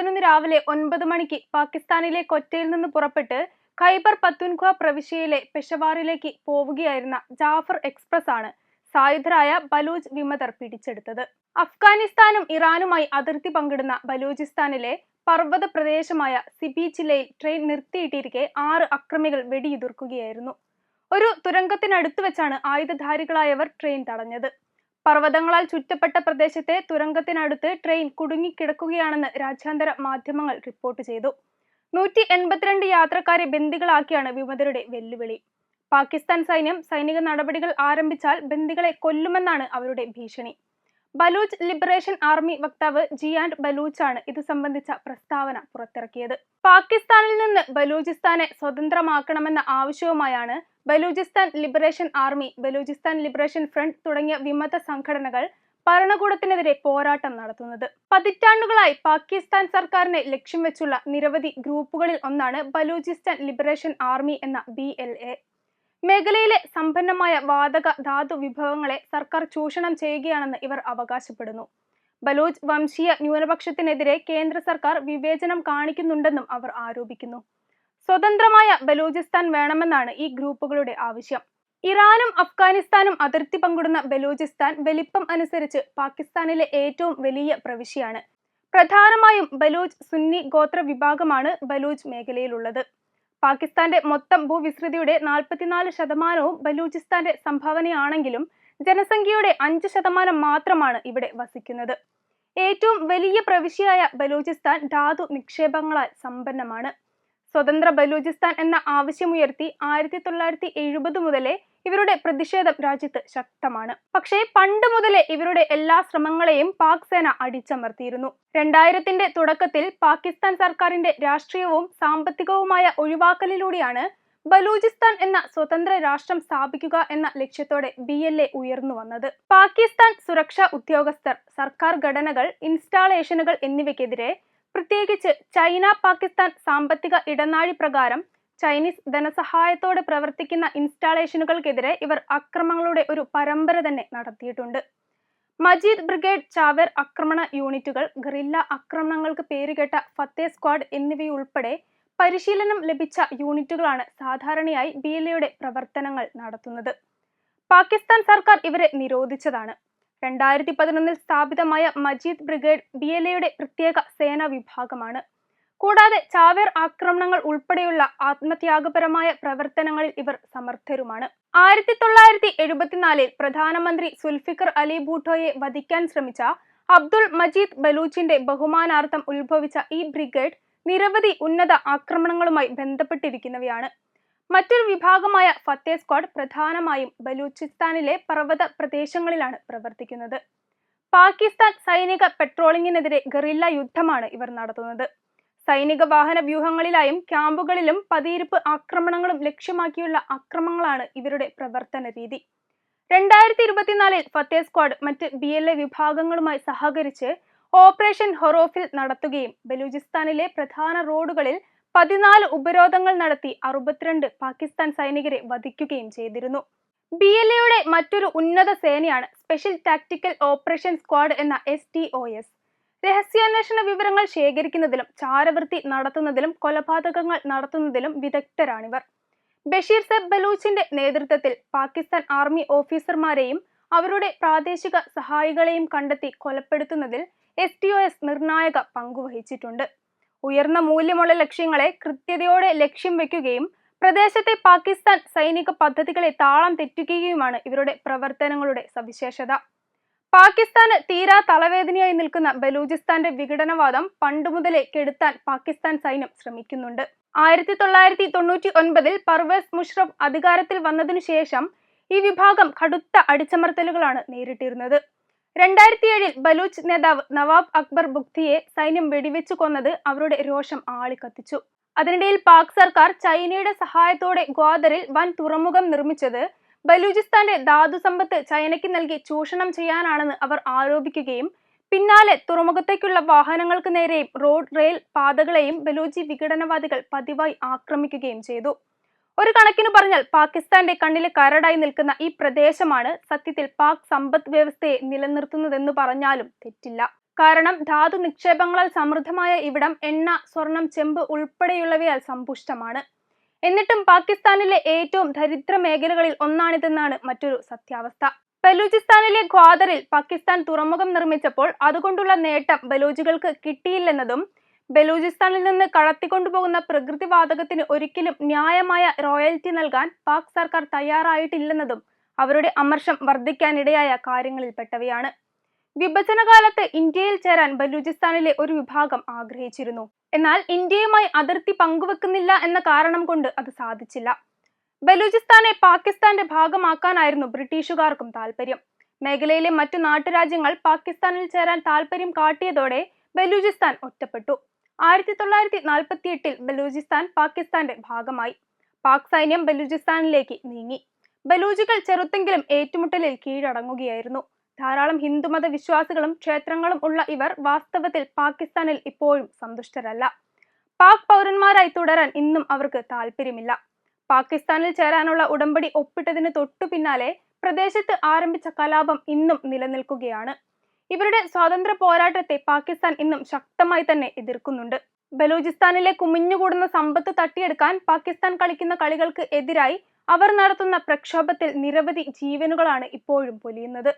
പതിനൊന്ന് രാവിലെ ഒൻപത് മണിക്ക് പാകിസ്ഥാനിലെ കൊറ്റയിൽ നിന്ന് പുറപ്പെട്ട് ഖൈബർ പത്തുൻഖ പ്രവിശ്യയിലെ പെഷവാറിലേക്ക് പോവുകയായിരുന്ന ജാഫർ എക്സ്പ്രസ് ആണ് സായുധരായ ബലൂജ് വിമതർ പിടിച്ചെടുത്തത്. അഫ്ഗാനിസ്ഥാനും ഇറാനുമായി അതിർത്തി പങ്കിടുന്ന ബലൂചിസ്ഥാനിലെ പർവത പ്രദേശമായ സിബി ജില്ലയിൽ ട്രെയിൻ നിർത്തിയിട്ടിരിക്കെ ആറ് അക്രമികൾ വെടിയുതിർക്കുകയായിരുന്നു. ഒരു തുരങ്കത്തിനടുത്ത് വെച്ചാണ് ആയുധധാരികളായവർ ട്രെയിൻ തടഞ്ഞത്. പർവതങ്ങളാൽ ചുറ്റപ്പെട്ട പ്രദേശത്തെ തുരങ്കത്തിനടുത്ത് ട്രെയിൻ കുടുങ്ങിക്കിടക്കുകയാണെന്ന് രാജ്യാന്തര മാധ്യമങ്ങൾ റിപ്പോർട്ട് ചെയ്തു. നൂറ്റി എൺപത്തിരണ്ട് യാത്രക്കാരെ ബന്ദികളാക്കിയാണ് വിമതരുടെ വെല്ലുവിളി. പാകിസ്ഥാൻ സൈന്യം സൈനിക നടപടികൾ ആരംഭിച്ചാൽ ബന്ദികളെ കൊല്ലുമെന്നാണ് അവരുടെ ഭീഷണി. ബലൂച്ച് ലിബറേഷൻ ആർമി വക്താവ് ജിയാൻഡ് ബലൂച്ചാണ് ഇത് സംബന്ധിച്ച പ്രസ്താവന പുറത്തിറക്കിയത്. പാകിസ്ഥാനിൽ നിന്ന് ബലൂചിസ്ഥാനെ സ്വതന്ത്രമാക്കണമെന്ന ആവശ്യവുമായാണ് Balochistan liberation army Balochistan liberation front തുടങ്ങിയ വിമത സംഘടനകൾ ഭരണകൂടത്തിനെതിരെ പോരാട്ടം നടത്തുന്നത്. പതിറ്റാണ്ടുകളായി പാകിസ്ഥാൻ സർക്കാരിനെ ലക്ഷ്യം വെച്ചുള്ള നിരവധി ഗ്രൂപ്പുകളിൽ ഒന്നാണ് ബലൂചിസ്ഥാൻ ലിബറേഷൻ ആർമി എന്ന ബി എൽ എ. മേഖലയിലെ സമ്പന്നമായ വാതക ധാതു വിഭവങ്ങളെ സർക്കാർ ചൂഷണം ചെയ്യുകയാണെന്ന് ഇവർ അവകാശപ്പെടുന്നു. ബലൂച്ച് വംശീയ ന്യൂനപക്ഷത്തിനെതിരെ കേന്ദ്ര സർക്കാർ വിവേചനം കാണിക്കുന്നുണ്ടെന്നും അവർ ആരോപിക്കുന്നു. സ്വതന്ത്രമായ ബലൂചിസ്ഥാൻ വേണമെന്നാണ് ഈ ഗ്രൂപ്പുകളുടെ ആവശ്യം. ഇറാനും അഫ്ഗാനിസ്ഥാനും അതിർത്തി പങ്കിടുന്ന ബലൂചിസ്ഥാൻ വലിപ്പം അനുസരിച്ച് പാകിസ്ഥാനിലെ ഏറ്റവും വലിയ പ്രവിശ്യയാണ്. പ്രധാനമായും ബലൂച്ച് സുന്നി ഗോത്ര വിഭാഗമാണ് ബലൂച്ച് മേഖലയിലുള്ളത്. പാകിസ്ഥാന്റെ മൊത്തം ഭൂവിസ്തൃതിയുടെ നാൽപ്പത്തിനാല് ശതമാനവും ബലൂചിസ്ഥാന്റെ സംഭാവനയാണെങ്കിലും ജനസംഖ്യയുടെ അഞ്ച് ശതമാനം മാത്രമാണ് ഇവിടെ വസിക്കുന്നത്. ഏറ്റവും വലിയ പ്രവിശ്യയായ ബലൂചിസ്ഥാൻ ധാതു നിക്ഷേപങ്ങളാൽ സമ്പന്നമാണ്. സ്വതന്ത്ര ബലൂചിസ്ഥാൻ എന്ന ആവശ്യമുയർത്തി ആയിരത്തി തൊള്ളായിരത്തി എഴുപത് മുതലേ ഇവരുടെ പ്രതിഷേധം രാജ്യത്ത് ശക്തമാണ്. പക്ഷേ പണ്ട് മുതലേ ഇവരുടെ എല്ലാ ശ്രമങ്ങളെയും പാക് സേന അടിച്ചമർത്തിയിരുന്നു. രണ്ടായിരത്തിന്റെ തുടക്കത്തിൽ പാകിസ്ഥാൻ സർക്കാരിന്റെ രാഷ്ട്രീയവും സാമ്പത്തികവുമായ ഒഴിവാക്കലിലൂടെയാണ് ബലൂചിസ്ഥാൻ എന്ന സ്വതന്ത്ര രാഷ്ട്രം സ്ഥാപിക്കുക എന്ന ലക്ഷ്യത്തോടെ ബി എൽ എ ഉയർന്നു വന്നത്. പാകിസ്ഥാൻ സുരക്ഷാ ഉദ്യോഗസ്ഥർ സർക്കാർ ഘടനകൾ ഇൻസ്റ്റാളേഷനുകൾ എന്നിവയ്ക്കെതിരെ പ്രത്യേകിച്ച് ചൈന പാകിസ്ഥാൻ സാമ്പത്തിക ഇടനാഴി പ്രകാരം ചൈനീസ് ധനസഹായത്തോടെ പ്രവർത്തിക്കുന്ന ഇൻസ്റ്റാളേഷനുകൾക്കെതിരെ ഇവർ അക്രമങ്ങളുടെ ഒരു പരമ്പര തന്നെ നടത്തിയിട്ടുണ്ട്. മജീദ് ബ്രിഗേഡ് ചാവേർ ആക്രമണ യൂണിറ്റുകൾ ഗറില്ല ആക്രമണങ്ങൾക്ക് പേരുകേട്ട ഫത്തേ സ്ക്വാഡ് എന്നിവയുൾപ്പെടെ പരിശീലനം ലഭിച്ച യൂണിറ്റുകളാണ് സാധാരണയായി ബി എൽ പ്രവർത്തനങ്ങൾ നടത്തുന്നത്. പാകിസ്ഥാൻ സർക്കാർ ഇവരെ നിരോധിച്ചതാണ്. രണ്ടായിരത്തി പതിനൊന്നിൽ സ്ഥാപിതമായ മജീദ് ബ്രിഗേഡ് ബി എൽ എയുടെ പ്രത്യേക സേനാ വിഭാഗമാണ്. കൂടാതെ ചാവേർ ആക്രമണങ്ങൾ ഉൾപ്പെടെയുള്ള ആത്മത്യാഗപരമായ പ്രവർത്തനങ്ങളിൽ ഇവർ സമർത്ഥരുമാണ്. ആയിരത്തി തൊള്ളായിരത്തി എഴുപത്തിനാലിൽ പ്രധാനമന്ത്രി സുൽഫിക്കർ അലി ഭൂട്ടോയെ വധിക്കാൻ ശ്രമിച്ച അബ്ദുൾ മജീദ് ബലൂച്ചിന്റെ ബഹുമാനാർത്ഥം ഉത്ഭവിച്ച ഈ ബ്രിഗേഡ് നിരവധി ഉന്നത ആക്രമണങ്ങളുമായി ബന്ധപ്പെട്ടിരിക്കുന്നവയാണ്. മറ്റൊരു വിഭാഗമായ ഫത്തേ സ്ക്വാഡ് പ്രധാനമായും ബലൂചിസ്ഥാനിലെ പർവത പ്രദേശങ്ങളിലാണ് പ്രവർത്തിക്കുന്നത്. പാകിസ്ഥാൻ സൈനിക പെട്രോളിങ്ങിനെതിരെ ഗറില്ല യുദ്ധമാണ് ഇവർ നടത്തുന്നത്. സൈനിക വാഹന വ്യൂഹങ്ങളിലായും ക്യാമ്പുകളിലും പതിയിരിപ്പ് ആക്രമണങ്ങളും ലക്ഷ്യമാക്കിയുള്ള ആക്രമണങ്ങളാണ് ഇവരുടെ പ്രവർത്തന രീതി. രണ്ടായിരത്തി ഇരുപത്തിനാലിൽ ഫത്തേ സ്ക്വാഡ് മറ്റ് ബി എൽ എ വിഭാഗങ്ങളുമായി സഹകരിച്ച് ഓപ്പറേഷൻ ഹൊറോഫിൽ നടത്തുകയും ബലൂചിസ്ഥാനിലെ പ്രധാന റോഡുകളിൽ പതിനാല് ഉപരോധങ്ങൾ നടത്തി അറുപത്തിരണ്ട് പാകിസ്ഥാൻ സൈനികരെ വധിക്കുകയും ചെയ്തിരുന്നു. ബി എൽ എയുടെ മറ്റൊരു ഉന്നത സേനയാണ് സ്പെഷ്യൽ ടാക്ടിക്കൽ ഓപ്പറേഷൻ സ്ക്വാഡ് എന്ന എസ് ടി ഒ എസ് രഹസ്യാന്വേഷണ വിവരങ്ങൾ ശേഖരിക്കുന്നതിലും ചാരവൃത്തി നടത്തുന്നതിലും കൊലപാതകങ്ങൾ നടത്തുന്നതിലും വിദഗ്ധരാണിവർ. ബഷീർ സബ് ബലൂച്ചിന്റെ നേതൃത്വത്തിൽ പാകിസ്ഥാൻ ആർമി ഓഫീസർമാരെയും അവരുടെ പ്രാദേശിക സഹായികളെയും കണ്ടെത്തി കൊലപ്പെടുത്തുന്നതിൽ എസ് ടി ഒ എസ് നിർണായക പങ്കുവഹിച്ചിട്ടുണ്ട്. ഉയർന്ന മൂല്യമുള്ള ലക്ഷ്യങ്ങളെ കൃത്യതയോടെ ലക്ഷ്യം വെക്കുകയും പ്രദേശത്തെ പാകിസ്ഥാൻ സൈനിക പദ്ധതികളെ താളം തെറ്റിക്കുകയുമാണ് ഇവരുടെ പ്രവർത്തനങ്ങളുടെ സവിശേഷത. പാകിസ്ഥാന് തീരാ തലവേദനയായി നിൽക്കുന്ന ബലൂചിസ്ഥാന്റെ വിഘടനവാദം പണ്ടുമുതലേ കെടുത്താൻ പാകിസ്ഥാൻ സൈന്യം ശ്രമിക്കുന്നുണ്ട്. ആയിരത്തി തൊള്ളായിരത്തി തൊണ്ണൂറ്റി ഒൻപതിൽ പർവേസ് മുഷറഫ് അധികാരത്തിൽ വന്നതിനു ശേഷം ഈ വിഭാഗം കടുത്ത അടിച്ചമർത്തലുകളാണ് നേരിട്ടിരുന്നത്. രണ്ടായിരത്തി ഏഴിൽ ബലൂച്ച് നേതാവ് നവാബ് അക്ബർ ബുക്തിയെ സൈന്യം വെടിവെച്ചു കൊന്നത് അവരുടെ രോഷം ആളിക്കത്തിച്ചു. അതിനിടയിൽ പാക് സർക്കാർ ചൈനയുടെ സഹായത്തോടെ ഗ്വാദറിൽ വൻ തുറമുഖം നിർമ്മിച്ചത് ബലൂചിസ്ഥാന്റെ ധാതു സമ്പത്ത് ചൈനയ്ക്ക് നൽകി ചൂഷണം ചെയ്യാനാണെന്ന് അവർ ആരോപിക്കുകയും പിന്നാലെ തുറമുഖത്തേക്കുള്ള വാഹനങ്ങൾക്ക് നേരെയും റോഡ് റെയിൽ പാതകളെയും ബലൂചി വിഘടനവാദികൾ പതിവായി ആക്രമിക്കുകയും ചെയ്തു. ഒരു കണക്കിന് പറഞ്ഞാൽ പാകിസ്ഥാന്റെ കണ്ണിലെ കരടായി നിൽക്കുന്ന ഈ പ്രദേശമാണ് സത്യത്തിൽ പാക് സമ്പദ് വ്യവസ്ഥയെ നിലനിർത്തുന്നതെന്ന് പറഞ്ഞാലും തെറ്റില്ല. കാരണം ധാതു നിക്ഷേപങ്ങളാൽ സമൃദ്ധമായ ഇവിടം എണ്ണ സ്വർണം ചെമ്പ് ഉൾപ്പെടെയുള്ളവയാൽ സമ്പുഷ്ടമാണ്. എന്നിട്ടും പാകിസ്ഥാനിലെ ഏറ്റവും ദരിദ്ര മേഖലകളിൽ ഒന്നാണിതെന്നാണ് മറ്റൊരു സത്യാവസ്ഥ. ബലൂചിസ്ഥാനിലെ ഖ്വാദറിൽ പാകിസ്ഥാൻ തുറമുഖം നിർമ്മിച്ചപ്പോൾ അതുകൊണ്ടുള്ള നേട്ടം ബലൂജികൾക്ക് കിട്ടിയില്ലെന്നതും ബലൂചിസ്ഥാനിൽ നിന്ന് കടത്തിക്കൊണ്ടുപോകുന്ന പ്രകൃതിവാതകത്തിന് ഒരിക്കലും ന്യായമായ റോയൽറ്റി നൽകാൻ പാക് സർക്കാർ തയ്യാറായിട്ടില്ലെന്നതും അവരുടെ അമർഷം വർദ്ധിക്കാനിടയായ കാര്യങ്ങളിൽപ്പെട്ടവയാണ്. വിഭജനകാലത്ത് ഇന്ത്യയിൽ ചേരാൻ ബലൂചിസ്ഥാനിലെ ഒരു വിഭാഗം ആഗ്രഹിച്ചിരുന്നു. എന്നാൽ ഇന്ത്യയുമായി അതിർത്തി പങ്കുവെക്കുന്നില്ല എന്ന കാരണം കൊണ്ട് അത് സാധിച്ചില്ല. ബലൂചിസ്ഥാനെ പാകിസ്ഥാന്റെ ഭാഗമാക്കാനായിരുന്നു ബ്രിട്ടീഷുകാർക്കും താല്പര്യം മേഖലയിലെ മറ്റു നാട്ടുരാജ്യങ്ങൾ പാകിസ്ഥാനിൽ ചേരാൻ താല്പര്യം കാട്ടിയതോടെ ബലൂചിസ്ഥാൻ ഒറ്റപ്പെട്ടു. ആയിരത്തി തൊള്ളായിരത്തി നാൽപ്പത്തി എട്ടിൽ ബലൂചിസ്ഥാൻ പാകിസ്ഥാന്റെ ഭാഗമായി. പാക് സൈന്യം ബലൂചിസ്ഥാനിലേക്ക് നീങ്ങി. ബലൂജികൾ ചെറുത്തെങ്കിലും ഏറ്റുമുട്ടലിൽ കീഴടങ്ങുകയായിരുന്നു. ധാരാളം ഹിന്ദുമത വിശ്വാസികളും ക്ഷേത്രങ്ങളും ഉള്ള ഇവർ വാസ്തവത്തിൽ പാകിസ്ഥാനിൽ ഇപ്പോഴും സന്തുഷ്ടരല്ല. പാക് പൗരന്മാരായി തുടരാൻ ഇന്നും അവർക്ക് താല്പര്യമില്ല പാകിസ്ഥാനിൽ ചേരാനുള്ള ഉടമ്പടി ഒപ്പിട്ടതിന് തൊട്ടു പിന്നാലെ പ്രദേശത്ത് ആരംഭിച്ച കലാപം ഇന്നും നിലനിൽക്കുകയാണ്. ഇവരുടെ സ്വാതന്ത്ര്യ പോരാട്ടത്തെ പാകിസ്ഥാൻ ഇന്നും ശക്തമായി തന്നെ എതിർക്കുന്നുണ്ട്. ബലൂചിസ്ഥാനിലെ കുമിഞ്ഞുകൂടുന്ന സമ്പത്ത് തട്ടിയെടുക്കാൻ പാകിസ്ഥാൻ കളിക്കുന്ന കളികൾക്ക് എതിരായി അവർ നടത്തുന്ന പ്രക്ഷോഭത്തിൽ നിരവധി ജീവനുകളാണ് ഇപ്പോഴും പൊലിയുന്നത്.